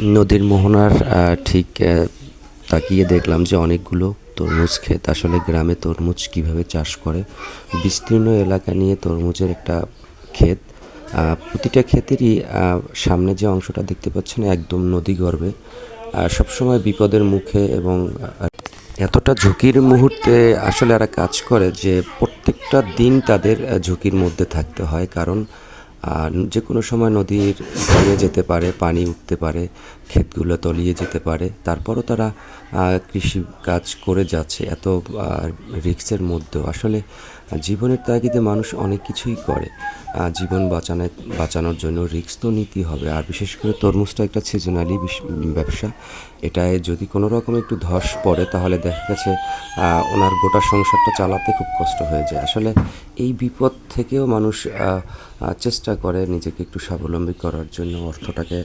নদীর মোহনার ঠিক তাকিয়ে দেখলাম যে অনেকগুলো তরমুজ ক্ষেত। আসলে গ্রামে তরমুজ কীভাবে চাষ করে? বিস্তীর্ণ এলাকা নিয়ে তরমুজের একটা ক্ষেত। প্রতিটা ক্ষেতেরই সামনে যে অংশটা দেখতে পাচ্ছেন একদম নদী গর্ভে। সবসময় বিপদের মুখে এবং এতটা ঝুঁকির মুহূর্তে আসলে এরা কাজ করে যে প্রত্যেকটা দিন তাদের ঝুঁকির মধ্যে থাকতে হয়। কারণ আহ, যে কোনো সময় নদীর তলিয়ে যেতে পারে পানি উঠতে পারে ক্ষেতগুলো তলিয়ে যেতে পারে তারপরও তারা কৃষি কাজ করে যাচ্ছে এত রিক্সের মধ্যেও। আসলে জীবনের তাগিদে মানুষ অনেক কিছুই করে। জীবন বাঁচানো বাঁচানোর জন্য রিক্স তো নিতেই হবে। আর বিশেষ করে তরমুজটা একটা সিজনালি ব্যবসা। এটায় যদি কোনো রকম একটু ধস পড়ে তাহলে দেখা গেছে ওনার গোটা সংসারটা চালাতে খুব কষ্ট হয়ে যায়। আসলে এই বিপদ থেকেও মানুষ আহ, চেষ্টা করে নিজেকে একটু স্বাবলম্বী করার জন্য অর্থটাকে